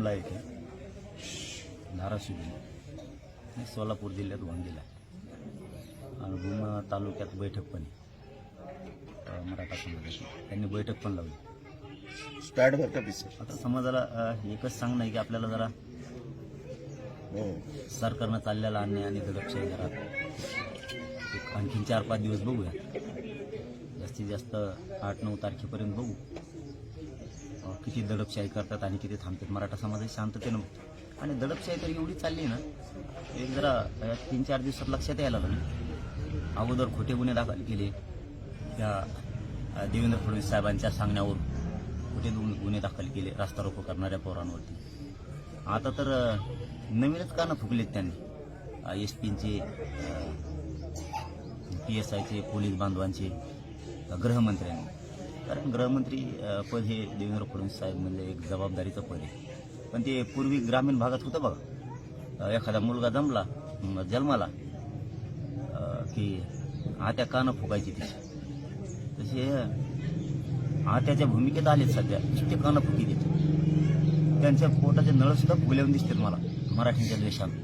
बुमला येथे धाराशिव जिल्हा आणि सोलापूर जिल्ह्यात वांगीला आणि भूम तालुक्यात बैठक पण मराठा समाजाची. त्यांनी बैठक पण लावली. पिस आता समाजाला एकच सांगणं आहे की आपल्याला जरा हो. सरकारनं चाललेला अन्याय आणि दडपशाही एक आणखीन चार पाच दिवस बघूया. जास्तीत जास्त आठ नऊ तारखेपर्यंत बघू. किती दडपशाही करतात आणि किती थांबतात. मराठा समाज शांततेनं बघतो. आणि दडपशाही तर एवढी चालली ना एक जरा तीन चार दिवसात लक्षात यायला लागलं. अगोदर खोटे गुन्हे दाखल केले. त्या देवेंद्र फडणवीस साहेबांच्या सांगण्यावर खोटे गुन्हे गुन्हे दाखल केले रास्ता रोको करणाऱ्या पोरांवरती. आता तर नवीनच कानं फुकलेत त्यांनी. एस पीचे पी एस आयचे पोलीस बांधवांचे गृहमंत्र्यांनी. कारण गृहमंत्री पद हे देवेंद्र फडणवीस साहेब म्हणजे एक जबाबदारीचं पद आहे. पण ते पूर्वी ग्रामीण भागात होतं बघा. एखादा मुलगा जमला जन्माला की आत्या कानं फुकायची तशी तसे आत्याच्या भूमिकेत आलेत सध्या. ते कानं फुकी देत. त्यांच्या पोटाचे नळसुद्धा सुद्धा दिसतात मला मराठीच्या द्वेषानं.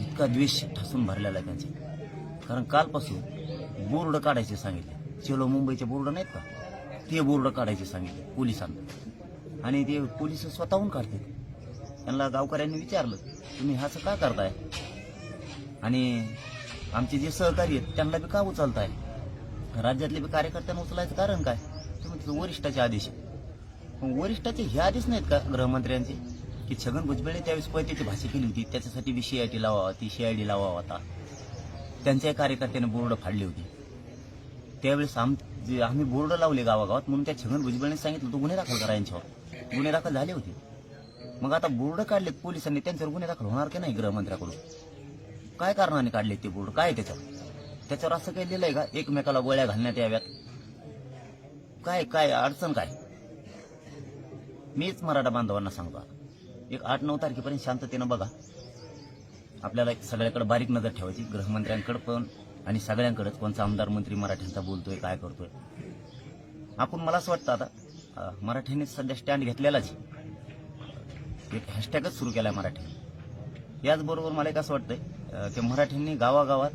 इतका द्वेष ठसून भरलेला आहे त्यांचे. कारण कालपासून बोर्ड काढायचे सांगितले. चेलो मुंबईचे बोर्ड नाहीत का? ते बोर्ड काढायचे सांगितले पोलिसांना. आणि ते पोलीस स्वतःहून काढते त्यांना गावकऱ्यांनी विचारलं तुम्ही ह्याचं का करताय? आणि आमचे जे सहकारी आहेत त्यांना बी का उचलताय? राज्यातले बी कार्यकर्त्यांना उचलायचं कारण काय? तुम्ही वरिष्ठाचे आदेश वरिष्ठाचे हे आदेश नाहीत का गृहमंत्र्यांचे? की छगन भुजबळने त्यावेळेस पैत्याची भाषा केली होती त्याच्यासाठी बी सीआयटी लावावा ती डी लावा होता त्यांच्याही कार्यकर्त्याने बोर्ड फाडली होती. त्यावेळेस आम जे आम्ही बोर्ड लावले गावागावात म्हणून त्या छगन भुजबळने सांगितलं तो गुन्हे दाखल करा यांच्यावर. गुन्हे दाखल झाले होते. मग आता बोर्ड काढलेत पोलिसांनी त्यांच्यावर गुन्हे दाखल होणार की नाही गृहमंत्र्याकडून? काय कारणाने काढले ते बोर्ड? काय त्याच्यावर? त्याच्यावर असं काही लिहिलंय का? एकमेकाला गोळ्या घालण्यात याव्यात? काय काय अडचण काय? मीच मराठा बांधवांना सांगतो एक आठ नऊ तारखेपर्यंत शांततेनं बघा. आपल्याला सगळ्याकडे बारीक नजर ठेवायची गृहमंत्र्यांकडे पण आणि सगळ्यांकडेच कोणचा आमदार मंत्री मराठ्यांचा बोलतोय काय करतोय? आपण मला असं वाटतं आता मराठ्यांनी सध्या स्टँड घेतलेलाच एक हॅशटॅगच सुरू केलाय मराठी याचबरोबर मला एक असं वाटतंय की मराठ्यांनी गावागावात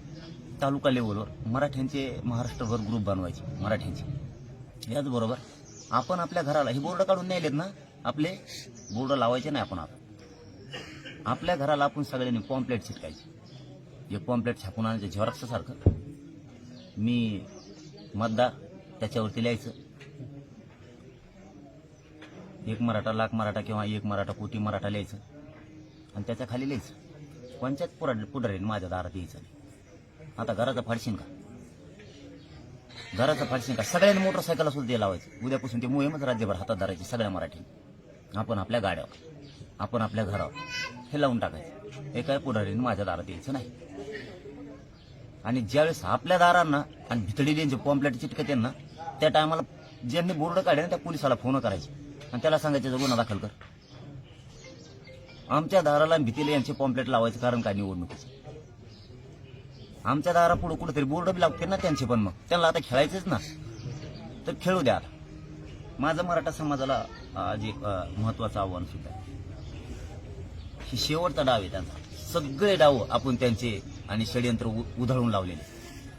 तालुका लेवलवर मराठ्यांचे महाराष्ट्रभर ग्रुप बनवायचे मराठ्यांचे. याचबरोबर आपण आपल्या घराला हे बोर्ड काढून नाही ना आपले बोर्ड लावायचे नाही आपण आपल्या घराला आपण सगळ्यांनी पॉम्पलेट चिटकायचे. एक पॉम्पलेट छापून आणायचं झेरॉक्स सारखं. मी मतदार त्याच्यावरती लिहायचं. एक मराठा लाख मराठा किंवा एक मराठा कोटी मराठा लिहायचं. आणि त्याच्याखाली लिहायचं. पंचायत पुरा पुढारीने माझ्या दारात यायचं नाही. आता घराचं फाडशीन का? घराचं फाडशीन का? सगळ्यांनी मोटरसायकलला सुद्धा ते लावायचं. उद्यापासून ते मोहीमच राज्यभर हातात धरायची सगळ्या मराठी आपण आपल्या गाड्यावर आपण आपल्या घरावर हे लावून टाकायचं. एका पुढारीने माझ्या दारात यायचं नाही. आणि ज्यावेळेस आपल्या दारांना आणि भितडीले पॉम्प्लेट चिटकते ना त्या टायमाला ज्यांनी बोर्ड काढले ना त्या पोलिसाला फोन करायचे. आणि त्याला सांगायचं गुन्हा दाखल कर. आमच्या दाराला भीतीला यांचे पॉम्प्लेट लावायचं कारण काय निवडणुकीचं? आमच्या दारा पुढे कुठेतरी बोर्ड बी लागते ना त्यांचे पण मग. त्यांना आता खेळायचेच ना. तर खेळू द्या आता. माझं मराठा समाजाला जे महत्वाचं आव्हान सुद्धा आहे. ही शेवटचा डाव आहे त्यांचा. सगळे डाव आपण त्यांचे आणि षडयंत्र उ- उधळून लावलेले.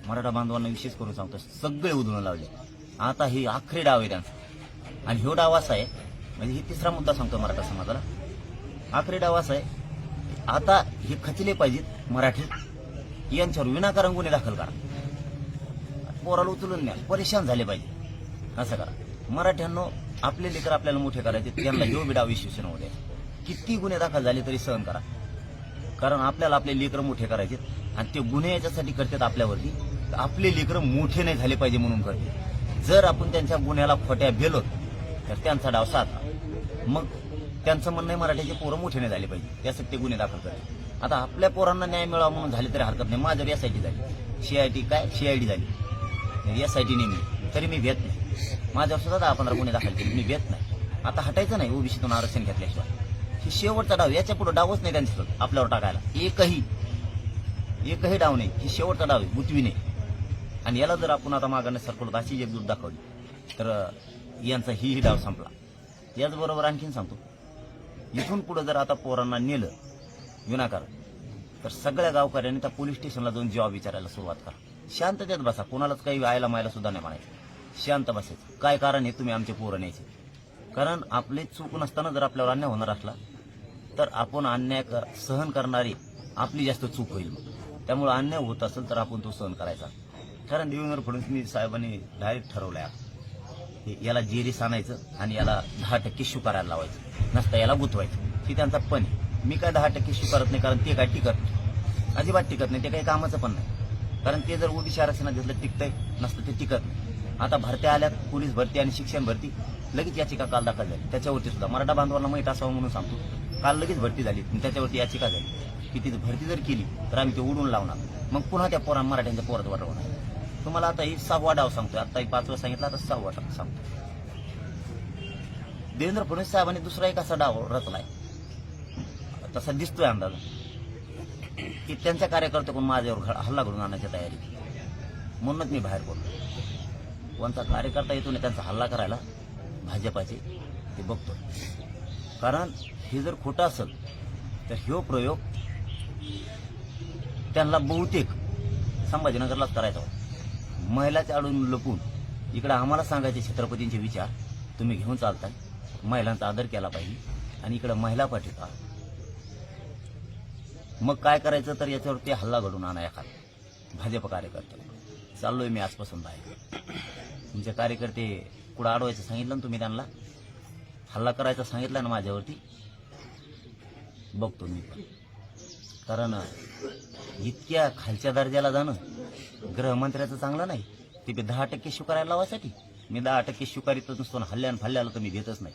मराठा बांधवांना विशेष करून सांगतो सगळे उधळून लावले. आता ही आखरी डाव आहे त्यांचा. आणि ह्यो डाव असा आहे म्हणजे ही तिसरा मुद्दा सांगतो मराठा समाजाला. आखरी डाव असा आहे आता हे खचले पाहिजेत मराठी यांच्यावर विनाकारण गुन्हे दाखल करा. पोराला उचलून न्या परेशान झाले पाहिजे. असं करा. मराठ्यांनो आपले लेकर आपल्याला मोठे करायचे त्यांना ह्यो बिडा विश्लेषण होऊ द्या. किती गुन्हे दाखल झाले तरी सहन करा. कारण आपल्याला आपले लेकर मोठे करायचे आणि ते गुन्हे याच्यासाठी करतात आपल्यावरती. तर आपले लेकर मोठे नाही झाले पाहिजे म्हणून करते. जर आपण त्यांच्या गुन्ह्याला फट्या भेलो तर त्यांचा डाव साधा. मग त्यांचं म्हणणं आहे मराठीचे पोरं मोठे नाही झाले पाहिजे. त्यासाठी ते गुन्हे दाखल करते आता आपल्या पोरांना न्याय मिळावा म्हणून झाले तरी हरकत नाही. माझ्यावर एस आय टी झाली. सीआयटी काय? सीआयडी झाली. एस आय टी नेहमी तरी मी भेट नाही. माझ्यावर सुद्धा दहा पंधरा गुन्हे दाखल केले. मी भेट नाही. आता हटायचं नाही. ओबीसीतून आरक्षण घेतल्याशिवाय. ही शेवटचा डाव याच्यापुढे डावच नाही त्यांच्याकडे आपल्यावर टाकायला. एकही एकही डाव नाही ही शेवटचा डाव आहे बुतवीने आणि याला जर आपण आता मागाने सरकलो अशी एकजूट दाखवली तर यांचा हीही डाव संपला. याचबरोबर आणखीन सांगतो इथून पुढे जर आता पोरांना नेलं विनाकार तर सगळ्या गावकऱ्यांनी त्या पोलीस स्टेशनला जाऊन जॉब विचारायला सुरुवात करा. शांततेत बसा कोणालाच काही आयला मायला सुद्धा नाही म्हणायचं. शांत बसायचं. काय कारण आहे? तुम्ही आमचे पोरं न्यायचे. कारण आपले चूक नसताना जर आपल्यावर अन्याय होणार असला तर आपण अन्याय कर- सहन करणारी आपली जास्त चूक होईल मग. त्यामुळे अन्याय होत असेल तर आपण तो सहन करायचा. कारण देवेंद्र फडणवीस साहेबांनी डायरेक्ट ठरवलंय आहे याला जेरीस आणायचं आणि याला दहा टक्के स्वीकारायला लावायचं. नसता याला गुंतवायचं. ही त्यांचा पण मी काय दहा टक्के स्वीकारत नाही कारण ते काय टिकत अजिबात टिकत नाही. ते काही कामाचं पण नाही. कारण ते जर ओबीसी आरक्षणात घेतलं टिकतंय. नसतं ते टिकत नाही. आता भरत्या आल्यात पोलीस भरती आणि शिक्षण भरती. लगेच याचिका काल दाखल झाली. त्याच्यावरती सुद्धा मराठा बांधवांना माहीत असावं म्हणून सांगतो. काल लगेच भरती झाली त्याच्यावरती याचिका झाली. की ती भरती जर केली तर आम्ही ते उडून लावणार. मग पुन्हा त्या पोरा मराठ्यांच्या पोरात वाढवणार तुम्हाला आता ही सहावा डाव सांगतो आता ही पाचवा सांगितलं आता सहावा डाव सांगतो देवेंद्र फडणवीस साहेबांनी दुसरा एक असा डाव रचलाय. तसा दिसतोय अंदाज. की त्यांच्या कार्यकर्त्याकडून माझ्यावर हल्ला घडून आणण्याची तयारी म्हणूनच मी बाहेर पडलो. कोणता कार्यकर्ता येतो ना त्यांचा हल्ला करायला भाजपाचे ते बघतो. कारण हे जर खोटं असेल तर ह्यो प्रयोग त्यांना बहुतेक संभाजीनगरलाच करायचा होता. महिलाच्या आडून लपून इकडे आम्हाला सांगायचे छत्रपतींचे विचार तुम्ही घेऊन चालताय. महिलांचा आदर केला पाहिजे आणि इकडे महिला पाठीचा मग काय करायचं तर याच्यावरती हल्ला घडून आणा एखादा. भाजप कार्यकर्ते. चाललोय मी आजपासून बाहेर. तुमचे कार्यकर्ते पुढं अडवायचं सांगितलं ना तुम्ही त्यांना? हल्ला करायचा सांगितलं ना माझ्यावरती? बघतो मी पण. कारण इतक्या खालच्या दर्जाला जाणं गृहमंत्र्याचं चांगलं नाही. ते बी दहा टक्के स्वीकारायला लावासाठी मी दहा टक्के स्वीकारितच नसतो हल्ल्यान फल्ल्याला तर मी घेतच नाही.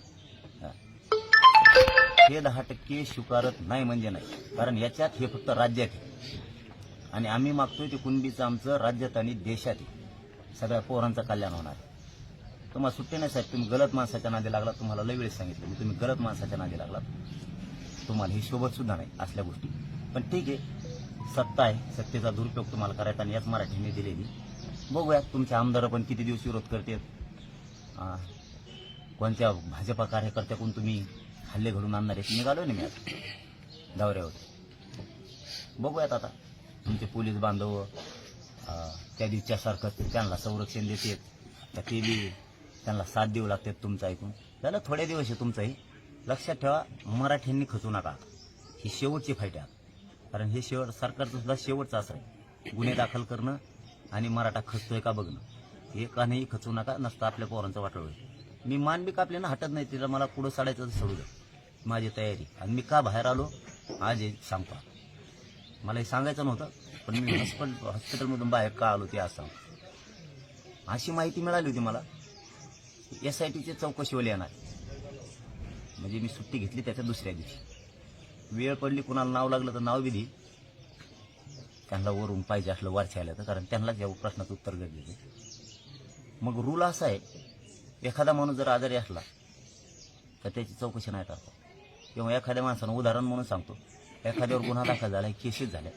हे. दहा टक्के स्वीकारत नाही म्हणजे नाही. कारण याच्यात हे फक्त राज्यात आहे. आणि आम्ही मागतोय ते कुणबीचं आमचं राज्यात आणि देशात आहे. सगळ्या पोरांचं कल्याण होणार आहे. तुम्हाला सुट्टी नाही साहेब तुम्ही गलत माणसाच्या नादी लागला तुम्हाला लय वेळेस सांगितलं. मी तुम्ही गलत माणसाच्या नादी लागला तुम्हाला ही शोभत सुद्धा नाही असल्या गोष्टी. पण ठीक आहे सत्ता आहे सत्तेचा दुरुपयोग तुम्हाला करायचा आणि याच मराठीने दिलेली. बघूया तुमच्या आमदार पण किती दिवस विरोध करतात कोणत्या भाजपा कार्यकर्त्याकडून तुम्ही हल्ले घडून आणणार आहेत? निघालो ना मी आता. दौऱ्यावर. बघूयात आता. तुमचे पोलीस बांधव त्या दिवसासारखं त्यांना संरक्षण देतात तर ते बी त्यांना साथ देऊ लागतात तुमचं ऐकून. झालं थोडे दिवस आहे तुमचंही. लक्षात ठेवा मराठ्यांनी खचू नका. ही शेवटची फाईट आहे. कारण हे शेवट सरकारचं सुद्धा शेवटचं असं आहे. गुन्हे दाखल करणं आणि मराठा खचतोय का बघणं. हे का नाही खचू नका नसतं आपल्या पोरांचं वाटळ होईल. मी मान बी कापले ना हटत नाही तिला मला पुढं साडायचं सोडू द्या माझी तयारी. आणि मी का बाहेर आलो? आज हे सांगतो. मला हे सांगायचं नव्हतं पण मी हॉस्पिटल हॉस्पिटलमधून बाहेर का आलो ते आज सांग अशी माहिती मिळाली होती मला. एस आय टीचे चौकशीवाले येणार. म्हणजे मी सुट्टी घेतली त्याच्या दुसऱ्या दिवशी. वेळ पडली कुणाला नाव लागलं तर नाव बी त्यांना वरून पाहिजे असलं वरच्या आलं तर कारण त्यांनाच या प्रश्नाचं उत्तर गरजेचं मग रूल असा आहे एखादा माणूस जर आजारी असला तर त्याची चौकशी नाही करता. किंवा एखाद्या माणसानं उदाहरण म्हणून सांगतो. एखाद्यावर गुन्हा दाखल झाला केसेस झाल्या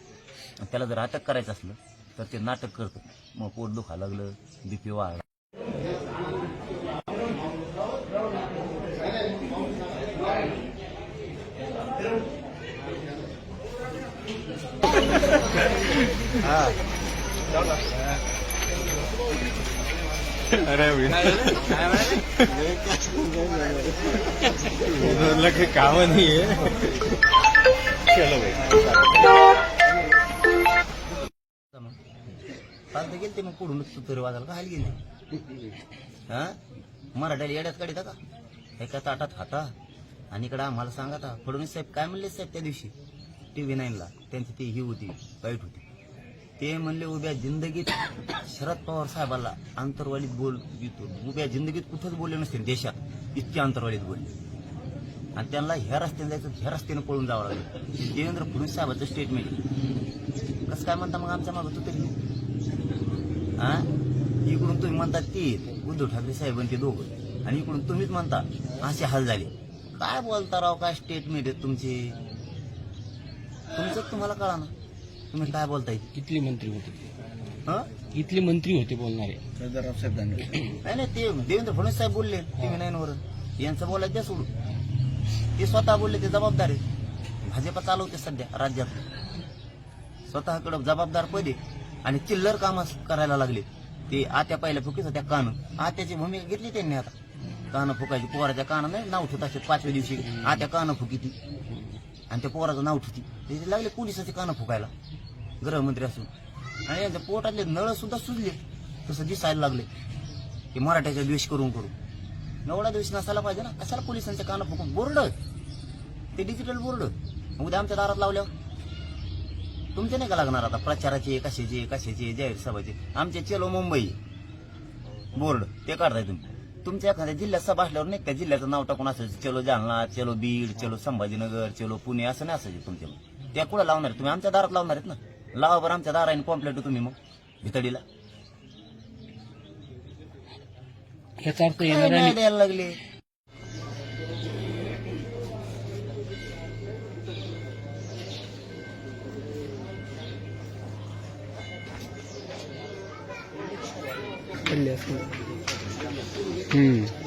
आणि त्याला जर अटक करायचं असलं तर ते नाटक करतं. मग पोट दुखा लागलं बीपी वाढला लगे काम नहीं है? चलो भाई काल गेलते मग पुढून सुतरी वाजायला का हायला गेली हा. मराठ्याला येड्यात काढता का एका ताटात खाता आणि इकडं आम्हाला सांगा आता फडणवीस साहेब काय म्हणले साहेब त्या दिवशी टी व्ही नाईनला त्यांची ती ही होती वाईट होती ते म्हणले उभ्या जिंदगीत शरद पवार साहेबाला आंतरवालीत बोल उभ्या जिंदगीत कुठंच बोलले नसते देशात. इतके आंतरवालीत बोलले. आणि त्यांना ह्या रस्त्याने जायचं ह्या रस्त्याने पळून जावं लागलं. देवेंद्र फडणवीस साहेबाचं स्टेटमेंट कसं काय म्हणता मग आमच्या मागं तू तरी? हा इकडून तुम्ही म्हणता ते उद्धव ठाकरे साहेब आणि ते दोघं. आणि इकडून तुम्हीच म्हणता असे हाल झाले. काय बोलता राव काय स्टेटमेंट आहेत तुमचे? तुमचं तुम्हाला कळा ना तुम्ही काय बोलताय? कितले मंत्री होते? हा? कितले मंत्री होते बोलणारे. नाही नाही ते देवेंद्र फडणवीस साहेब बोलले टीव्ही नाईन वर यांचं बोलायचं द्या सोडून. ते स्वतः बोलले ते जबाबदार आहे भाजपा चालवते सध्या राज्यात. स्वतःकडे जबाबदार पदे आणि चिल्लर काम करायला लागले. ते आत्या पहिल्या फुकीच होत्या कान. आत्याची भूमिका घेतली त्यांनी आता. कानं फुकायची पोराच्या कानं नाही नाव ठेवत असे पाचव्या दिवशी. आत्या कानं फुकी ती आणि त्या पोराचं नाव ठेवती ते लागले पोलिसाचे कानं फुकायला गृहमंत्री असून. आणि यांच्या पोटातले नळ सुद्धा सुजले. तसं दिसायला लागले. की मराठ्याचा द्वेष करून करू नवडा द्वेष नसायला पाहिजे ना. कशाला पोलिसांच्या कानं फुकून? बोर्ड. ते डिजिटल बोर्ड. उद्या आमच्या दारात लावल्यावर? तुमचे नाही का लागणार आता? प्रचाराचे कशाचे कशाचे जाहीर सभाचे. आमचे चेलो मुंबई. बोर्ड. ते काढताय तुम्ही. तुमच्या एखाद्या जिल्ह्यात सभा असल्यावर नाही का? जिल्ह्याचं नाव टाकून असायचं चलो जालना चलो बीड चलो संभाजीनगर चलो पुणे असं नाही असायचे तुमच्या त्या कुठं लावणार? तुम्ही आमच्या दारात लावणार आहेत ना? लावा बरं आमच्या दाराने पॉम्पलेट तुम्ही मग भितडीला. याचा अर्थ द्यायला लागले?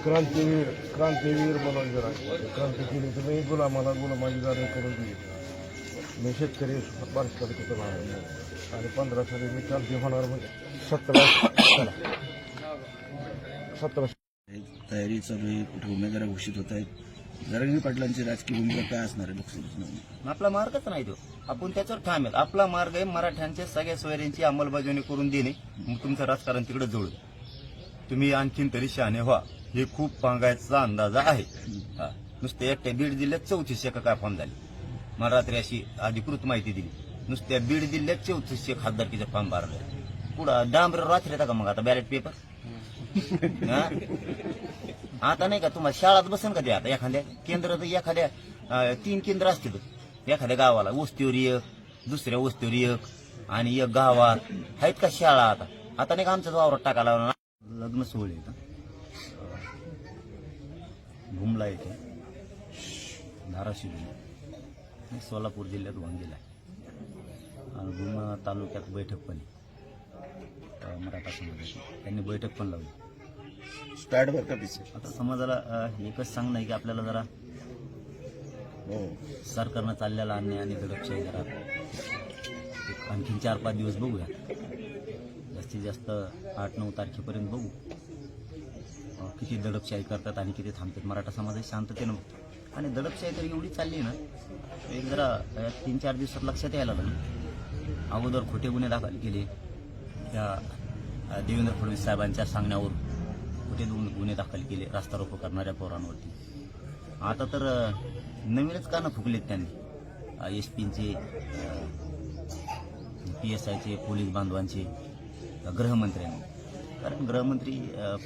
क्रांतीवीर क्रांतीवीर म्हणून जरा. क्रांती केली तुम्ही गुलामाला गुलामाची जागा करून दिली. मी शेतकरी बारीक करत होतो लहान. आणि पंधरा साली मी क्रांती होणार म्हणजे सतरा चला. सतरा तयारी चालू आहे. कुठे उमेदवार घोषित होत आहेत. जरांगी पाटलांची राजकीय भूमिका काय असणार आहे लोकसभेत आपला मार्गच नाही तो. आपण त्याच्यावर ठाम आहेत. आपला मार्ग आहे मराठ्यांच्या सगळ्या सोयऱ्यांची अंमलबजावणी करून देणे. मग तुमचं राजकारण तिकडे जोड तुम्ही आणखीन तरी शहाणे व्हा. हे खूप पांगायचा अंदाज आहे. नुसत्या एकट्या बीड जिल्ह्यात चौतीसशे का काय फॉर्म झाले. मला रात्री अशी अधिकृत माहिती दिली. नुसत्या बीड जिल्ह्यात चौतीसशे खासदारकीचे फॉर्म भरले पुढं डांबर रात्री येतात का मग आता बॅलेट पेपर हा? आता नाही का तुम्हाला शाळात बसन का ते आता? एखाद्या केंद्र तर एखाद्या तीन केंद्र असतील. एखाद्या गावाला वस्तीवर एक दुसऱ्या वस्तीवर एक आणि एक गावात. आहेत का शाळा आता? आता नाही का आमच्याच वावरात टाकायला लग्न सोहळे हं. भूमला येथे. धाराशिव आणि सोलापूर जिल्ह्यात वांगेला आहे. आणि भूम तालुक्यात बैठक पण आहे. मराठा समाजाची. त्यांनी बैठक पण लावली. स्टार्ट बर का पिसे आता समाजाला एकच सांगणं आहे की आपल्याला जरा हो. सरकारनं चाललेला अन्याय आणि दडपशाही जरा एक आणखीन चार पाच दिवस बघूया. जास्तीत जास्त आठ नऊ तारखेपर्यंत बघू. किती दडपशाही करतात आणि किती थांबतात. मराठा समाजाची शांततेनं बघतो. आणि दडपशाही तर एवढी चालली ना एक जरा तीन चार दिवसात लक्षात यायला लागलं. अगोदर खोटे गुन्हे दाखल केले. त्या देवेंद्र फडणवीस साहेबांच्या सांगण्यावर खोटे दोन गुन्हे दाखल केले रास्ता रोको करणाऱ्या पोरांवरती. आता तर नवीनच नवीनच कानं फुकलेत त्यांनी. एस पीचे पी एस आयचे पोलीस बांधवांचे. गृहमंत्र्यांनी. कारण गृहमंत्री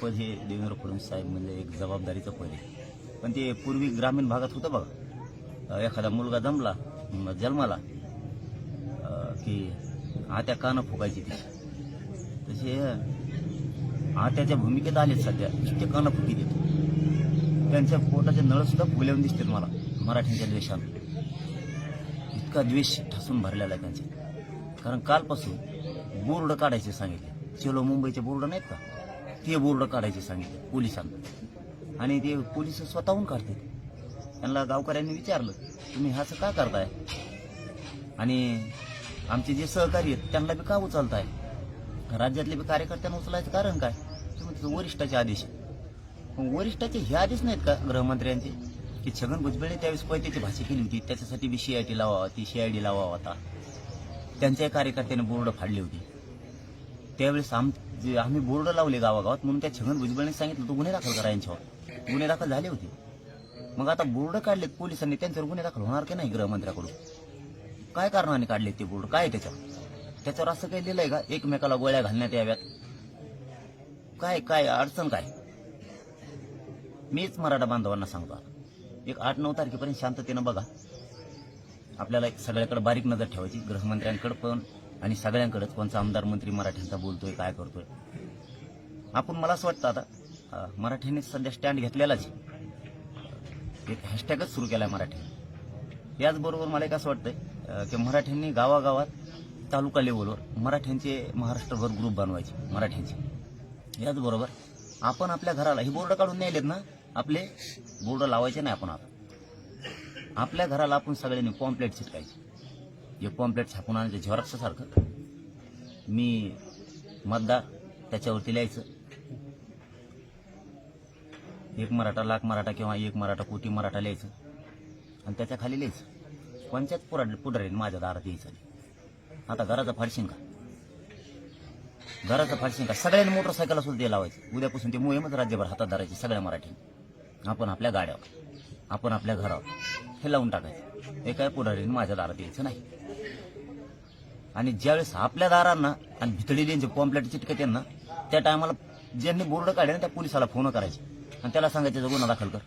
पद हे देवेंद्र फडणवीस साहेब म्हणजे एक जबाबदारीचं पद आहे. पण ते पूर्वी ग्रामीण भागात होतं बघा. एखादा मुलगा जमला जन्माला की आत्या कानं फुकायची ती तसे आत्याच्या भूमिकेत आलेत सध्या. इतके कानं फुकी देतो. त्यांच्या पोटाचे नळसुद्धा फुगल्यावर दिसतील मला मराठींच्या द्वेषानं. इतका द्वेष ठसून भरलेला आहे त्यांचा. कारण कालपासून बोर्ड काढायचे सांगितले. चलो मुंबईचे बोर्ड नाहीत का? ते बोर्ड काढायचे सांगितले पोलिसांना. आणि ते पोलीस स्वतःहून काढते त्यांना गावकऱ्यांनी विचारलं तुम्ही असं का करताय? आणि आमचे जे सहकारी आहेत त्यांना बी का उचलताय? राज्यातले बी कार्यकर्त्यांना उचलायचं कारण काय? तुम्ही वरिष्ठाचे आदेश वरिष्ठाचे हे आदेश नाहीत का गृहमंत्र्यांचे? की छगन भुजबळने त्यावेळेस पैत्याची भाषा केली होती त्याच्यासाठी बी सीआयटी सी ती सीआयडी लावा होता त्यांच्याही कार्यकर्त्याने बोर्ड फाडली होती. त्यावेळेस आम जे आम्ही बोर्ड लावले गावागावात म्हणून त्या छगन भुजबळने सांगितलं तो गुन्हे दाखल करा यांच्यावर. गुन्हे दाखल झाले होते. मग आता बोर्ड काढलेत पोलिसांनी त्यांच्यावर गुन्हे दाखल होणार की नाही गृहमंत्र्याकडून काय कारणाने काढले ते बोर्ड? काय आहे त्याच्यावर? त्याच्यावर असं काही लिहिलंय का? एकमेकाला गोळ्या घालण्यात याव्यात? काय काय अडचण काय? मीच मराठा बांधवांना सांगतो एक आठ नऊ तारखेपर्यंत शांततेनं बघा. आपल्याला एक सगळ्याकडे बारीक नजर ठेवायची. गृहमंत्र्यांकडे पण आणि सगळ्यांकडेच. कोणचा आमदार मंत्री मराठ्यांचा बोलतोय काय करतोय? आपण मला असं वाटतं आता मराठ्यांनी सध्या स्टँड घेतलेलाच एक हॅशटॅगच सुरू केलाय मराठी. याचबरोबर मला एक असं वाटतंय की मराठ्यांनी गावागावात तालुका लेवलवर मराठ्यांचे महाराष्ट्रभर ग्रुप बनवायचे मराठ्यांचे. याचबरोबर आपण आपल्या घराला हे बोर्ड काढून नाही ना आपले बोर्ड लावायचे नाही आपण आता. आपल्या घराला आपण सगळ्यांनी पॉम्पलेट चिटकायचे जे पॉम्पलेट छापून आणायचं झेरॉक्ससारखं मी मतदार त्याच्यावरती लिहायचं. एक मराठा लाख मराठा किंवा एक मराठा कोटी मराठा लिहायचं. आणि त्याच्याखाली लिहायचं. पंचायत पुरा पुढारीने माझ्या दारात यायचं आता घराचा फाडशीन का घराचा फाडशीन का सगळ्यांनी मोटरसायकलला सुद्धा ते लावायचं. उद्यापासून ते मोहीमच राज्यभर हातात धरायची सगळ्या मराठी आपण आपल्या गाड्यावर. आपण आपल्या घरावर. हे लावून टाकायचं. हे काय पुढारीने माझ्या दारात यायचं नाही. आणि ज्यावेळेस आपल्या दारांना आणि भितळी पॉम्पलेट चिटकत ना त्या टायमाला ज्यांनी बोर्ड काढले ना त्या पोलिसाला फोन करायचे. आणि त्याला सांगायचं गुन्हा दाखल कर.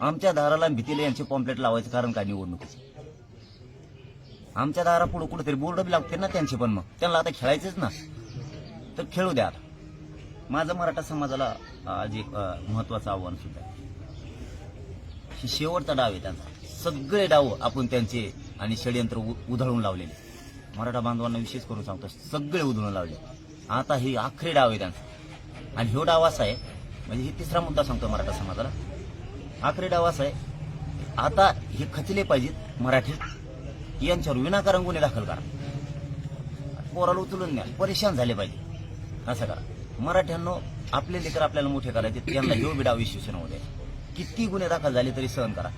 आमच्या दाराला भीतीला यांचे पॉम्पलेट लावायचं कारण काय निवडणुकीचं? आमच्या दारा पुढे कुठेतरी बोर्ड बी लागते ना त्यांचे पण मग. त्यांना आता खेळायचेच ना. तर खेळू द्या आता. माझं मराठा समाजाला आज एक महत्वाचं आव्हान सुद्धा आहे. ही शेवटचा डाव आहे त्यांचा. सगळे डाव आपण त्यांचे आणि षडयंत्र उ- उधळून लावलेले. मराठा बांधवांना विशेष करून सांगतो सगळे उधळून लावले. आता ही आखरी डाव आहे त्यांचा. आणि ह्यो डाव असा आहे म्हणजे ही तिसरा मुद्दा सांगतो मराठा समाजाला. आखरी डाव असा आहे आता हे खचले पाहिजेत मराठीत यांच्यावर विनाकारण गुन्हे दाखल करा. पोराला उचलून न्या परेशान झाले पाहिजे. असं करा. मराठ्यांनो आपले लेकर आपल्याला मोठे करायचे त्यांना ह्यो बिडा विश्वासन होऊ द्या. किती गुन्हे दाखल झाले तरी सहन करा.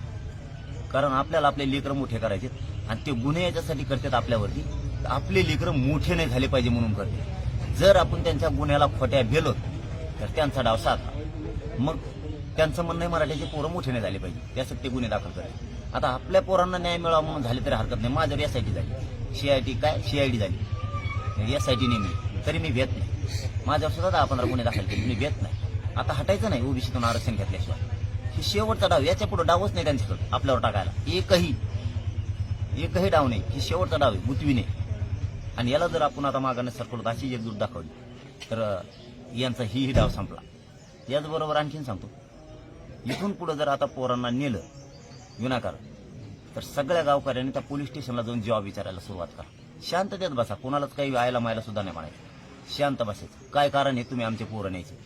कारण आपल्याला आपले लेकर मोठे करायचे आणि ते गुन्हे याच्यासाठी करतात आपल्यावरती. आपले लेकर मोठे नाही झाले पाहिजे म्हणून करते जर आपण त्यांच्या गुन्ह्याला खोट्या भेलो तर त्यांचा डाव साधा. मग त्यांचं म्हणणं आहे मराठीचे पोरं मोठे नाही झाले पाहिजे. त्यासाठी ते गुन्हे दाखल करायचे आता आपल्या पोरांना न्याय मिळावा म्हणून झाले तरी हरकत नाही. माझ्यावर एस आय टी झाली. सीआयटी काय? सीआयडी झाली. एस आय टी नेमली तरी मी भेट नाही. माझ्यावर सुद्धा दहा पंधरा गुन्हे दाखल केले. मी भेट नाही. आता हटायचं नाही. ओबीसीतून आरक्षण घेतल्याशिवाय. की शेवटचा डाव याच्यापुढे डावच नाही त्यांच्याकडे आपल्यावर टाकायला. एकही एकही डाव नाही ही शेवटचा डाव आहे बुतवीने आणि याला जर आपण आता मागाने सरकलो अशी एकजूट दाखवली. तर यांचा हीही डाव संपला. याचबरोबर आणखीन सांगतो. इथून पुढे जर आता पोरांना नेलं विनाकार तर सगळ्या गावकऱ्यांनी त्या पोलीस स्टेशनला जाऊन जीवा विचारायला सुरुवात करा. शांततेत बसा. कोणालाच काही आयला मायला सुद्धा नाही म्हणायचं. शांत बसायचं. काय कारण आहे? तुम्ही आमचे पोरं न्यायचे.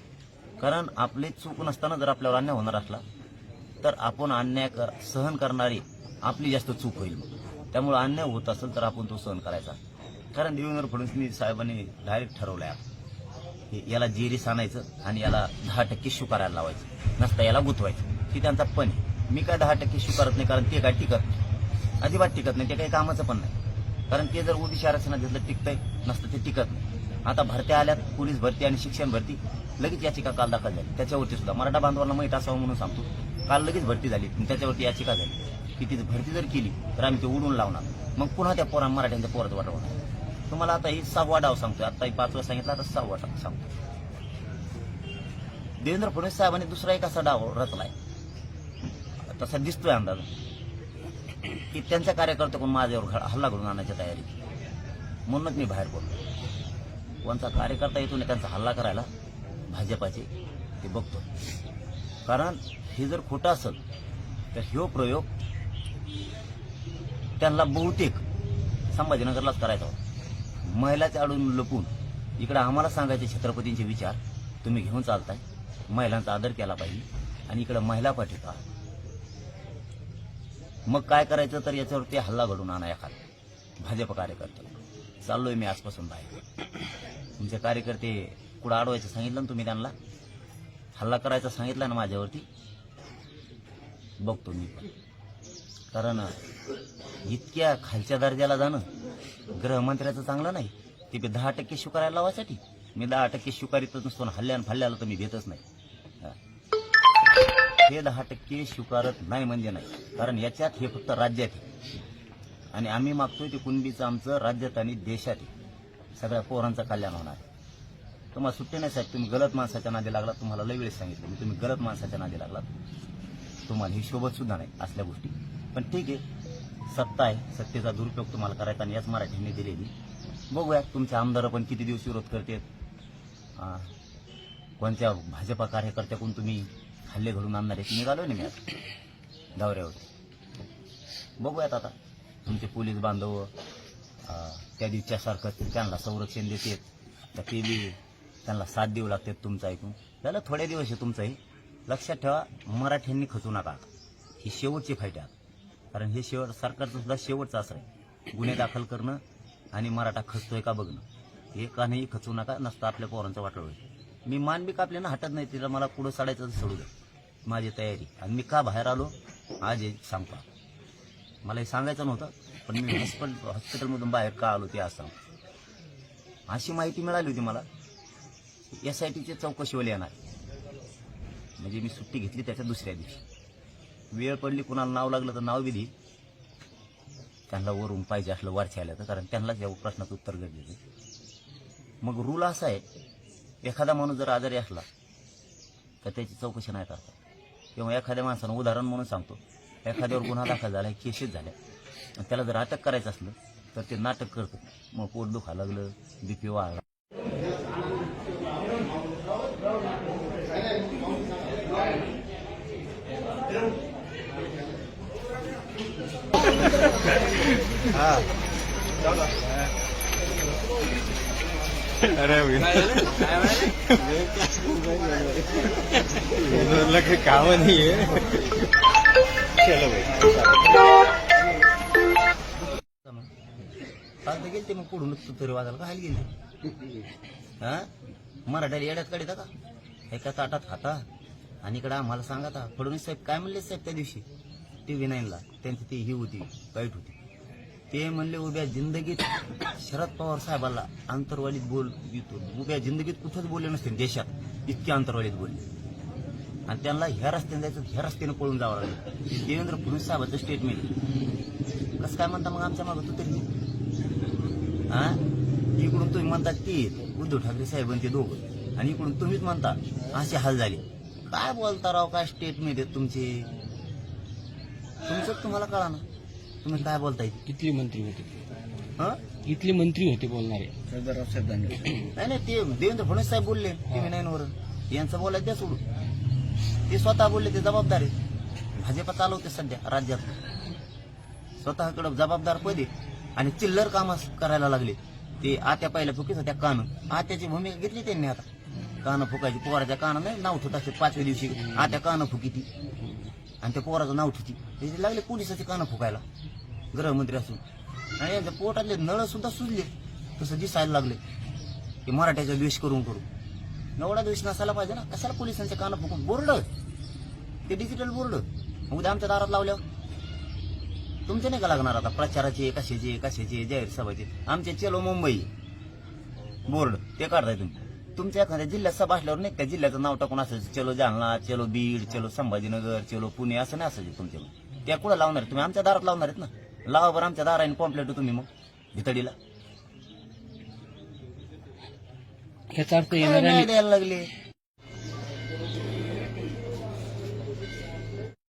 कारण आपली चूक नसताना जर आपल्यावर अन्याय होणार असला तर आपण अन्याय कर सहन करणारी आपली जास्त चूक होईल. त्यामुळे अन्याय होत असेल तर आपण तो सहन करायचा. कारण देवेंद्र फडणवीस साहेबांनी डायरेक्ट ठरवलं आहे याला जेरीस आणायचं आणि याला दहा टक्के स्वीकारायला लावायचं. नसता याला गुंतवायचं. ही त्यांचा पण आहे. मी काय दहा टक्के स्वीकारत नाही कारण ते काय टिकत नाही. अजिबात टिकत नाही. ते काही कामाचं पण नाही. कारण ते जर ओबीसी आरक्षणात घेतलं टिकतंय. नसतं ते टिकत नाही. आता भरत्या आल्यात पोलीस भरती आणि शिक्षण भरती. लगेच याचिका काल दाखल झाली. त्याच्यावरती सुद्धा मराठा बांधवांना माहीत असावं म्हणून सांगतो. काल लगेच भरती झाली. त्याच्यावरती याचिका झाली. की ती भरती जर केली तर आम्ही ते उडून लावणार. मग पुन्हा त्या पोरा मराठ्यांच्या पोरात वाटवणार तुम्हाला आता ही सहावा डाव सांगतोय. आता ही पाचवा सांगितला आता सहावा डाव सांगतो देवेंद्र फडणवीस साहेबांनी दुसरा एक असा डाव रचलाय. तसा दिसतोय अंदाज. की त्यांच्या कार्यकर्त्याकडून माझ्यावर हल्ला घडून आणण्याची तयारी म्हणूनच मी बाहेर पडतो कोणचा कार्यकर्ता येतो ना त्यांचा हल्ला करायला भाजपाचे ते बघतो. कारण हे जर खोटं असेल तर ह्यो प्रयोग त्यांना बहुतेक संभाजीनगरलाच करायचा होता. महिलाच्या अडून लपून इकडे आम्हाला सांगायचे छत्रपतींचे विचार तुम्ही घेऊन चालताय. महिलांचा आदर केला पाहिजे आणि इकडे महिला पाठिका मग काय करायचं तर याच्यावरती हल्ला घडून आणा एखादा. भाजप कार्यकर्ते. चाललोय मी आजपासून बाहेर. तुमचे कार्यकर्ते कुठं अडवायचं सांगितलं ना तुम्ही त्यांना? हल्ला करायचा सांगितलं ना माझ्यावरती बघतो मी पण. कारण इतक्या खालच्या दर्जाला जाणं गृहमंत्र्याचं चांगलं नाही. ते बी दहा टक्के शिकारायला लावायसाठी. मी दहा टक्के स्वीकारितच नसतो ना हल्ल्यान फल्ल्याला तर मी देतच नाही. हे दहा टक्के स्वीकारत नाही म्हणजे नाही. कारण याच्यात हे फक्त राज्यात आहे. आणि आम्ही मागतोय ते कुणबीचं आमचं राज्यात आणि देशात आहे. सगळ्या पोरांचं कल्याण होणार आहे. तुम्हाला सुट्टी नाही साहेब. तुम्ही गलत माणसाच्या नादी लागलात. तुम्हाला लय वेळेस सांगितलं. मी तुम्ही गलत माणसाच्या नादी लागलात. तुम्हाला ही शोभत सुद्धा नाही असल्या गोष्टी. पण ठीक आहे. सत्ता आहे. सत्तेचा दुरुपयोग तुम्हाला करायचा आणि याच मराठीने दिलेली. बघूया तुमचे आमदार पण किती दिवस विरोध करतात. कोणत्या भाजपा कार्यकर्त्याकडून तुम्ही हल्ले घडून आणणार आहेत? निघालो ना मी आता. दौऱ्यावरती. बघूयात आता. तुमचे पोलीस बांधव त्या दिवसासारखं त्यांना संरक्षण देतात. तर ते बी त्यांना साथ देऊ लागतात तुमचं ऐकून. त्याला थोडे दिवस आहे तुमचंही. लक्षात ठेवा मराठ्यांनी खचू नका. ही शेवटची फाईट आहे. कारण हे शेवट सरकारचं सुद्धा शेवटचं असं आहे. गुन्हे दाखल करणं आणि मराठा खचतोय का बघणं. हे कानही खचू नका नसतं आपल्या पोरांचं वाटळ होईल. मी मान बी कापल्यानं हटत नाही तिला मला पुढं सडायचं सोडू द्या. माझी तयारी. आणि मी का बाहेर आलो? आज हे सांगतो. मला हे सांगायचं नव्हतं पण मी हॉस्पिटल हॉस्पिटलमधून बाहेर का आलो ते आज सांगतो. अशी माहिती मिळाली होती मला. एस आय टीची चौकशीवर येणार. म्हणजे मी सुट्टी घेतली त्याच्या दुसऱ्या दिवशी. वेळ पडली कुणाला नाव लागलं तर नाव विधी. त्यांना वरून पाहिजे असलं वरच्या आलं तर कारण त्यांनाच या प्रश्नाचं उत्तर गरजेचं मग रूल असा आहे एखादा माणूस जर आजारी असला तर त्याची चौकशी नाही करता. किंवा एखाद्या माणसानं उदाहरण म्हणून सांगतो एखाद्यावर गुन्हा दाखल झाला केसेस झाल्या आणि त्याला जर अटक करायचं असलं तर ते नाटक करतं. मग पोट दुखा लागलं बीपी वाढला अरे काम नाही आहे गेल ते मग पुढून तू तरी वाजायला काय गेली हा? मराठ्याला येड्यात काढता का एका ताटात खाता आणि इकडे आम्हाला सांगा फडणवीस साहेब काय म्हणले साहेब त्या दिवशी टी व्ही नाईनला त्यांची ती ही होती वाईट होती ते म्हणले उभ्या जिंदगीत शरद पवार साहेबाला आंतरवालीत बोल उभ्या जिंदगीत कुठंच बोलले नसते देशात इतके आंतरवालीत बोलले. आणि त्यांना ह्या रस्त्याने जायचं ह्या रस्त्याने पळून जावं लागलं. देवेंद्र फडणवीस साहेबाचं स्टेटमेंट कसं काय म्हणता मग आमच्या मागं तू तरी? हा इकडून तुम्ही म्हणता ते उद्धव ठाकरे साहेब ते दोघं. आणि इकडून तुम्हीच म्हणता असे हाल झाले. काय बोलता राव काय स्टेटमेंट आहेत तुमचे? तुमचं तुम्हाला कळा ना तुम्ही काय बोलताय? इथले मंत्री होते हा? इथले मंत्री होते बोलणारे. सरदार रावसाहेब दानवे नाही नाही ते देवेंद्र फडणवीस साहेब बोलले टीव्ही नाईन वर यांचं बोलायचं द्या सोडून. ते स्वतः बोलले ते जबाबदार आहे भाजपा चालवते सध्या राज्यात. स्वतःकडे जबाबदार पदे आणि चिल्लर काम करायला लागले. ते आत्या पहिल्या फुकीच त्या कान. आत्याची भूमिका घेतली त्यांनी आता. कानं फुकायची. पोराच्या कानं नाही नाव ठेवत असते पाचव्या दिवशी. आत्या कानं फुकी ती. आणि त्या पोराचं नाव ठेवती त्याचे लागले पोलिसाचे कानं फुकायला गृहमंत्री असून. आणि यांच्या पोटातले नळ सुद्धा सुजले तसं दिसायला लागले. की मराठ्याचा द्वेष करून करून. एवढा द्वेष नसायला पाहिजे ना. कशाला पोलिसांच्या कानं फुकून? बोर्ड. ते डिजिटल बोर्ड. उद्या आमच्या दारात लावल्यावर? तुमचे नाही का लागणार आता? प्रचाराचे कशाचे कशाचे जाहीर सभाचे. आमचे चलो मुंबई. बोर्ड. ते काढताय तुम्ही. तुमच्या एखाद्या जिल्ह्यात सभा असल्यावर नाही त्या जिल्ह्याचं नाव टाकून असायचं चलो जालना चलो बीड चलो संभाजीनगर चलो पुणे असं नाही असायचे तुमच्या त्या कुठं लावणार? तुम्ही आमच्या दारात लावणार आहेत ना? लावा बरं आमच्या दाराने पॉम्पलेट तुम्ही मग भितडीला. ह्याचा अर्थ न्याय द्यायला लागले?